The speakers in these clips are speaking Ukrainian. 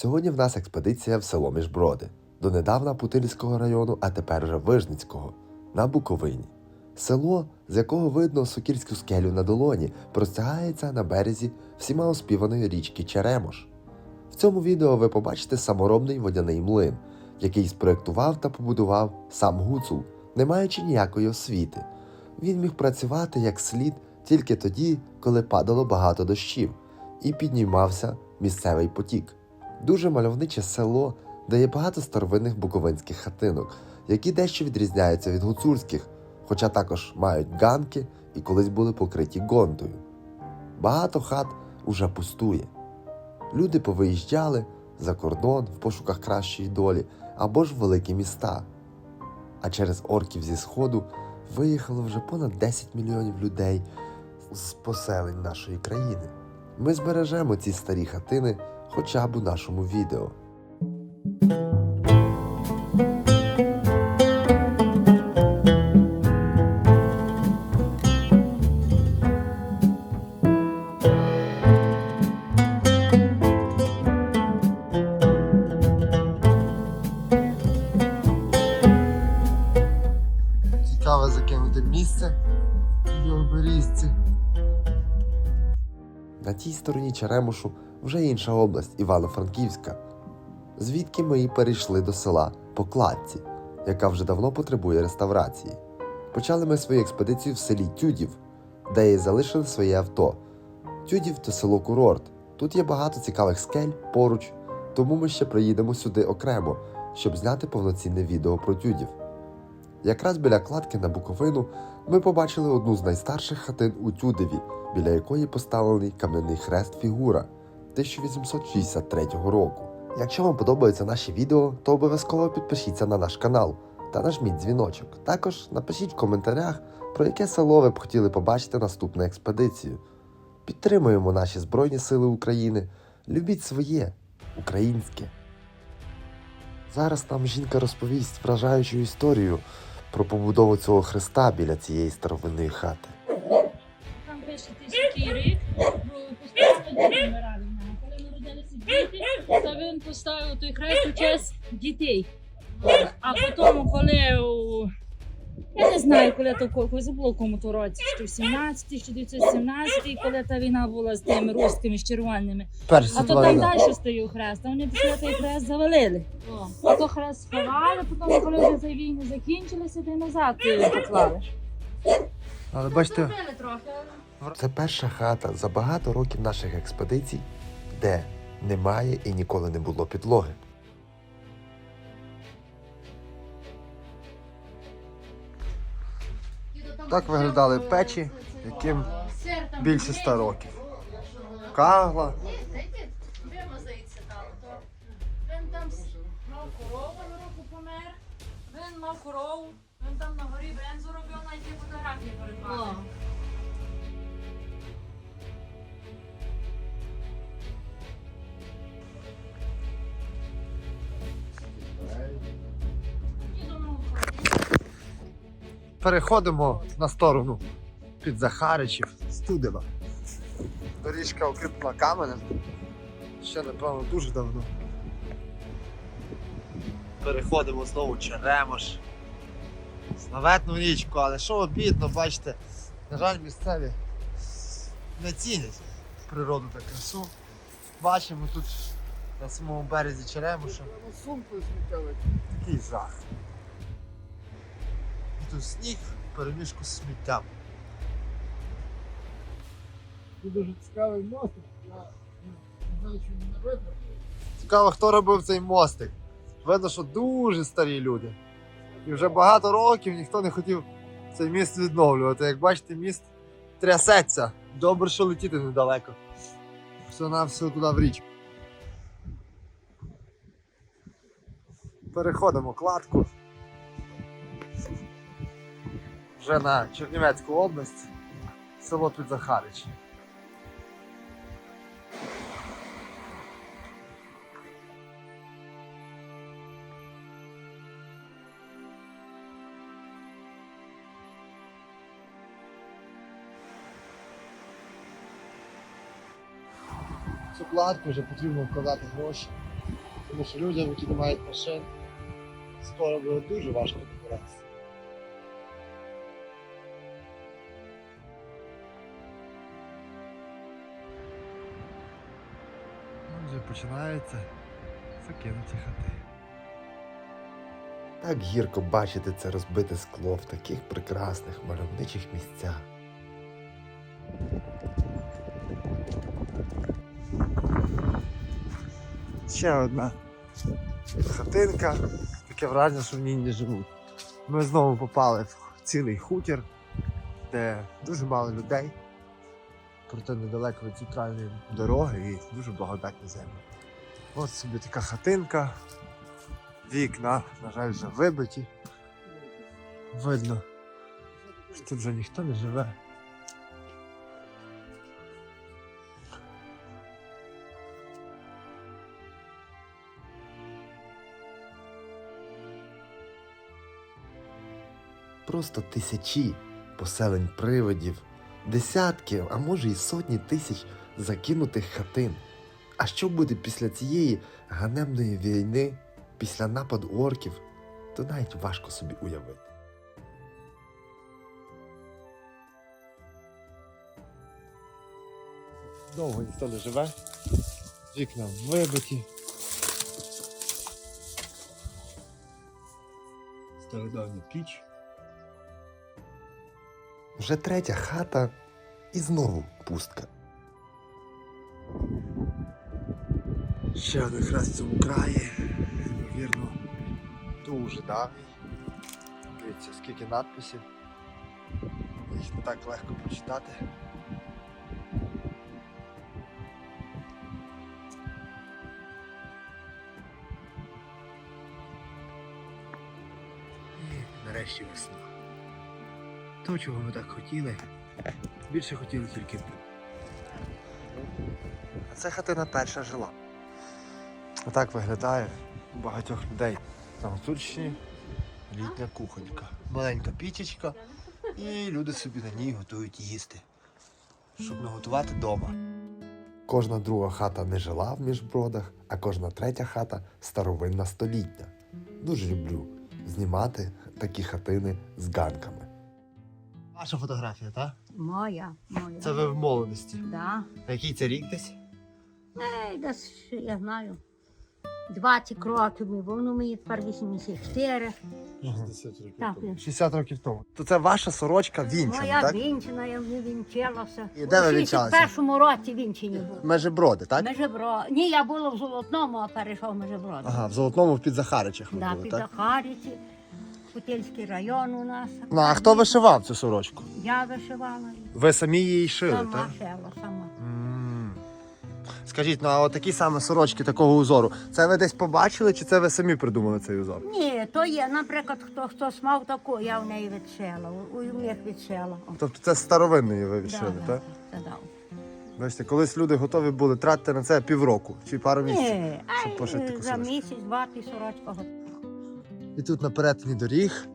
Сьогодні в нас експедиція в село Міжброди, донедавна Путильського району, а тепер вже Вижницького, на Буковині. Село, з якого видно сокільську скелю на долоні, простягається на березі всіма оспіваної річки Черемош. В цьому відео ви побачите саморобний водяний млин, який спроєктував та побудував сам Гуцул, не маючи ніякої освіти. Він міг працювати як слід тільки тоді, коли падало багато дощів, і піднімався місцевий потік. Дуже мальовниче село, де є багато старовинних буковинських хатинок, які дещо відрізняються від гуцульських, хоча також мають ганки і колись були покриті гонтою. Багато хат уже пустує. Люди повиїжджали за кордон в пошуках кращої долі або ж в великі міста. А через орків зі сходу виїхало вже понад 10 мільйонів людей з поселень нашої країни. Ми збережемо ці старі хатини хоча б у нашому відео. На тій стороні Черемошу вже інша область Івано-Франківська, звідки ми і перейшли до села Покладці, яка вже давно потребує реставрації. Почали ми свою експедицію в селі Тюдів, де і залишили своє авто. Тюдів то село Курорт. Тут є багато цікавих скель поруч, тому ми ще приїдемо сюди окремо, щоб зняти повноцінне відео про тюдів. Якраз біля кладки на Буковину ми побачили одну з найстарших хатин у Тюдеві, біля якої поставлений кам'яний хрест фігура 1863 року. Якщо вам подобаються наші відео, то обов'язково підпишіться на наш канал та нажміть дзвіночок. Також напишіть в коментарях, про яке село ви б хотіли побачити наступну експедицію. Підтримуємо наші Збройні Сили України. Любіть своє українське. Зараз нам жінка розповість вражаючу історію про побудову цього хреста біля цієї старовинної хати. Там пише тисячий рік, поставили вмирали. Коли народилися діти, то він поставив той хрест у честь дітей. А потім, коли у... я не знаю, коли то коли забула кому то році, чи в 17, 1917, коли та війна була з тими русскими, з червоними. А то там далі стоїв хрест, а вони після той хрест завалили. А то хрест сховали, потім, коли вже ці війни закінчилися, то й назад поклали. Але бачите, це перша хата за багато років наших експедицій, де немає і ніколи не було підлоги. Так виглядали печі, яким більше 100 років. Кагла. Переходимо на сторону під Захаричів, Студева. Доріжка укріплена каменем. Ще, напевно, дуже давно. Переходимо знову Черемош. Славетну річку, але що обідно, бачите, на жаль, місцеві не цінять природу та красу. Бачимо тут на самому березі Черемоша. Такий жах. Тут сніг переміжку з сміттям. Це дуже цікавий мостик. Я не знаю, він не видно. Цікаво, хто робив цей мостик. Видно, що дуже старі люди. І вже багато років ніхто не хотів цей міст відновлювати. Як бачите, міст трясеться. Добре, що летіти недалеко. Все на все туди в річку. Переходимо кладку. Вже на Чернівецьку область, село Підзахарич. цю кладку вже потрібно вкладати гроші. Тому що людям, які не мають машин, скоро буде дуже важко добиратися. Починається закинуті хати. Так гірко бачити це розбите скло в таких прекрасних мальовничих місцях. Ще одна хатинка. Таке враження, що в ній не живуть. Ми знову попали в цілий хутір, де дуже мало людей. Проте недалеко від центральної дороги і дуже благодатні землі. Ось собі така хатинка. Вікна, на жаль, вже вибиті. Видно, що тут вже ніхто не живе. Просто тисячі поселень привидів, десятки, а може й сотні тисяч закинутих хатин. А що буде після цієї ганебної війни, після нападу орків, то навіть важко собі уявити. Довго ніхто не живе. Вікна вибиті. Стародавня піч. Вже третя хата і знову пустка. Ще один хрест в цьому краї. Ймовірно, дуже давній. Дивіться, скільки надписів. Їх не так легко прочитати. І нарешті весна. То, чого ми так хотіли, більше хотіли тільки. А це хатина перша жила. Отак виглядає у багатьох людей на Гуцульщині літня кухонька. Маленька пічечка, і люди собі на ній готують їсти, щоб наготувати вдома. Кожна друга хата не жила в міжбродах, а кожна третя хата старовинна столітня. Дуже люблю знімати такі хатини з ганками. Ваша фотографія, так? Моя, моя. Це ви в молодості. Да. А який це рік десь? Ей, десь, я знаю. 20 років ми, бо воно мені тепер 84. Так, я- 60 років тому. То це ваша сорочка вінчана, Моя так? вінчина, я не вінчалася. І де ви У вінчалися? 61-му році вінчині був. Межиброди, так? Межебро. Ні, я була в Золотному, а перейшов в Межеброд. Ага, в Золотному в Підзахаричах ви Да, були, під так? Захаріці, Путильський район у нас. Ну, а хто вишивав цю сорочку? Я вишивала. Ви самі її шили, Сама так? шила, сама. Скажіть, ну а от такі саме сорочки такого узору, це ви десь побачили, чи це ви самі придумали цей узор? Ні, то є, наприклад, хто хтось мав таку, я в неї відшила, у у них відшила. О, Тобто це з старовинної ви відшили, да, так? да, це да. Бачите, колись люди готові були тратити на це півроку чи пару місяців. Ні, щоб пошити таку за сорочку. місяць, два ти сорочка готова. І тут на перетині доріг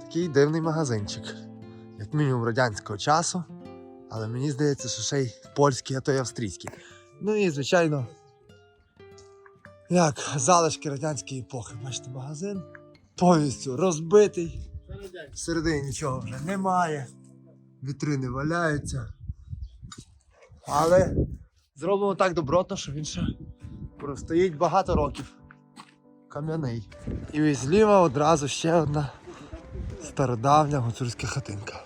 такий дивний магазинчик. Як мінімум радянського часу, але мені здається, що ще й польський, а то й австрійський. Ну і, звичайно, як залишки радянської епохи. Бачите, магазин повністю розбитий. Всередині нічого вже немає. Вітрини валяються. Але зроблено так добротно, що він ще простоїть багато років. Кам'яний. І зліва одразу ще одна стародавня гуцульська хатинка.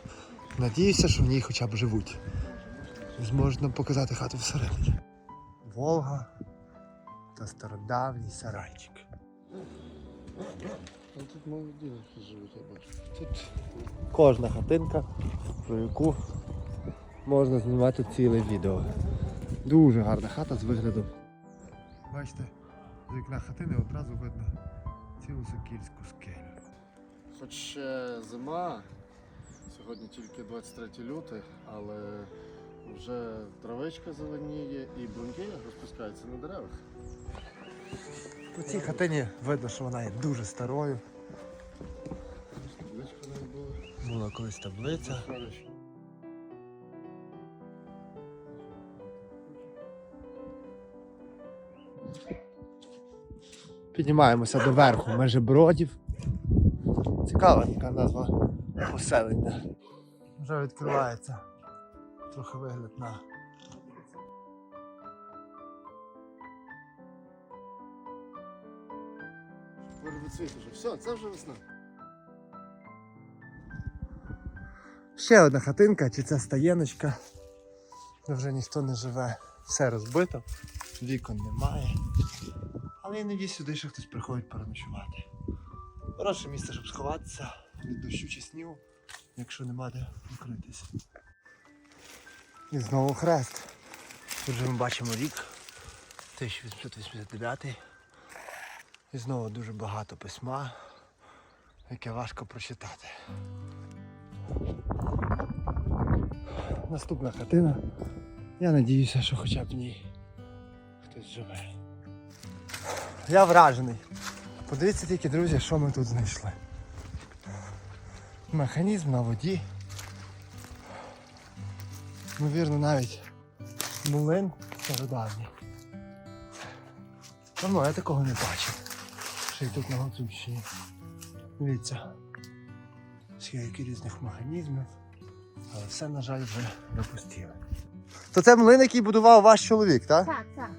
Надіюся, що в ній хоча б живуть. Зможуть нам показати хату всередині. Волга та стародавній сарайчик. Тут молоді живуть, я бачу. Тут кожна хатинка, про яку можна знімати ціле відео. Дуже гарна хата з виглядом. Бачите, з вікна хатини одразу видно цілу сокільську скелю. Хоч ще зима, сьогодні тільки 23 лютий, але вже травичка зеленіє і бруньки розпускаються на деревах. По цій хатині видно, що вона є дуже старою. Табличка навіть була. Була колись таблиця. Піднімаємося до верху межибродів. Цікава така назва поселення. Вже відкривається трохи вигляд на. Вербоцвіт уже. Все, це вже весна. Ще одна хатинка, чи це стаєночка. Вже ніхто не живе. Все розбито, вікон немає. Але іноді сюди ще хтось приходить переночувати. Хороше місце, щоб сховатися від дощу чи снігу, якщо нема де укритися. І знову хрест. Тут же ми бачимо рік 1889. І знову дуже багато письма, яке важко прочитати. Наступна хатина. Я надіюся, що хоча б в ній хтось живе. Я вражений. Подивіться тільки, друзі, що ми тут знайшли. Механізм на воді. Ймовірно, навіть млин стародавній. Давно я такого не бачив. Ще й тут на Гуцульщині. Дивіться. Скільки різних механізмів. Але все, на жаль, вже допустили. То це млин, який будував ваш чоловік, так? Так, так.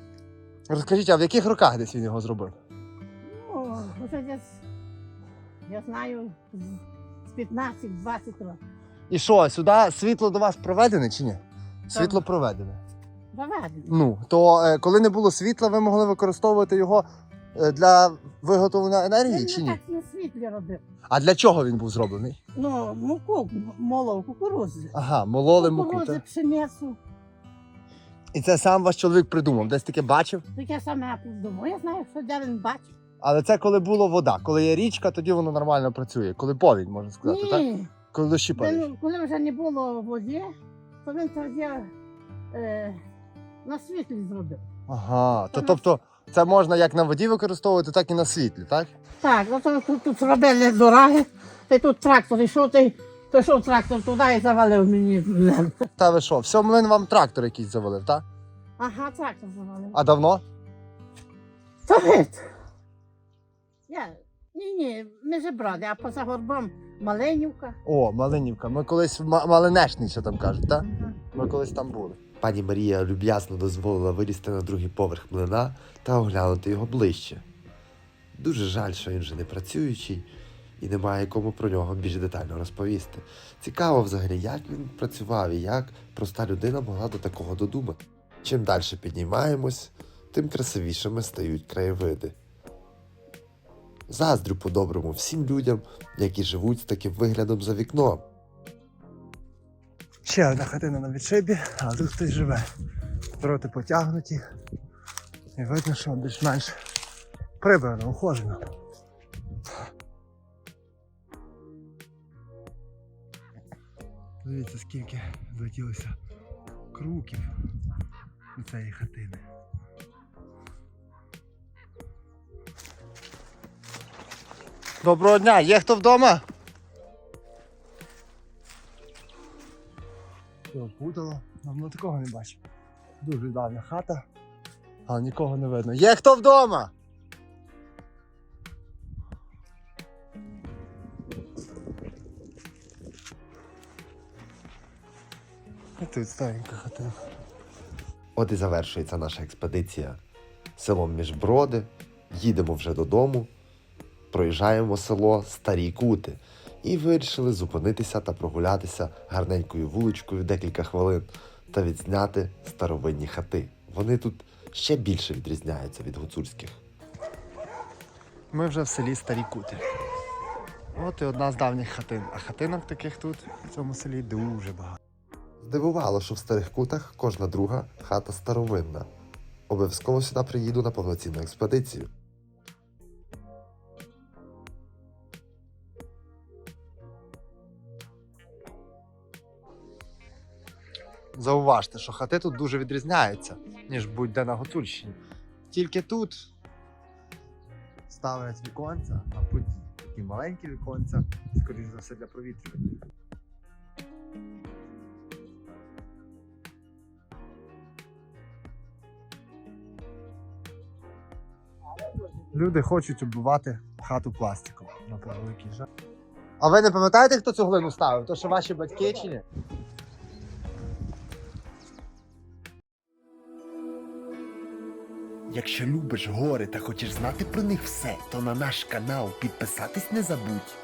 Розкажіть, а в яких роках десь він його зробив? Ну, вже десь, я знаю, з 15-20 років. І що, сюди світло до вас проведене чи ні? Світло проведене. Заведено. Ну, то е, коли не було світла, ви могли використовувати його е, для виготовлення енергії Він чи ні? так на світлі робив. А для чого він був зроблений? Ну, муку молов, кукурудзи. Ага, мололи муку. Кукурудзи, так? пшеницю. І це сам ваш чоловік придумав, десь таке бачив. Таке саме придумав. Я знаю, що де він бачив. Але це коли була вода. Коли є річка, тоді воно нормально працює. Коли повінь, можна сказати, так? Ні, Коли дощі падають. коли вже не було води, то він тоді е, на світлі зробив. Ага, то тобто це можна як на воді використовувати, так і на світлі, так? Так, ну то тут, тут робили дороги, та тут трактор йшов, й пішов трактор туди і завалив мені. млин. Та ви що, все млин вам трактор якийсь завалив, так? Ага, трактор завалив. А давно? Та геть. Я, ні, ні, ми же бради, а поза горбом Маленівка. О, Малинівка. Ми колись в Ма- Малинешний, що там кажуть, так? Ми колись там були. Пані Марія люб'язно дозволила вилізти на другий поверх млина та оглянути його ближче. Дуже жаль, що він вже не працюючий і немає кому про нього більш детально розповісти. Цікаво взагалі, як він працював і як проста людина могла до такого додумати. Чим далі піднімаємось, тим красивішими стають краєвиди. Заздрю по-доброму всім людям, які живуть з таким виглядом за вікном. Ще одна хатина на відшибі, а тут хтось живе. Дроти потягнуті. І видно, що більш-менш прибрано, ухожено. Дивіться, скільки злетілося круків у цієї хатини. Доброго дня! Є хто вдома? Все опутало. Давно такого не бачив. Дуже давня хата, але нікого не видно. Є хто вдома? І тут старенька хатина. От і завершується наша експедиція селом Міжброди. Їдемо вже додому, проїжджаємо село Старі Кути і вирішили зупинитися та прогулятися гарненькою вуличкою декілька хвилин та відзняти старовинні хати. Вони тут ще більше відрізняються від гуцульських. Ми вже в селі Старі Кути. От і одна з давніх хатин. А хатинок таких тут в цьому селі дуже багато. Здивувало, що в старих кутах кожна друга хата старовинна. Обов'язково сюди приїду на повноцінну експедицію. Зауважте, що хати тут дуже відрізняються, ніж будь-де на Гуцульщині. Тільки тут ставлять віконця, а тут такі маленькі віконця, скоріш за все, для провітрювання. Люди хочуть оббивати хату пластиком. На превеликий жаль. А ви не пам'ятаєте, хто цю глину ставив? То що ваші батьки чи ні? Якщо любиш гори та хочеш знати про них все, то на наш канал підписатись не забудь.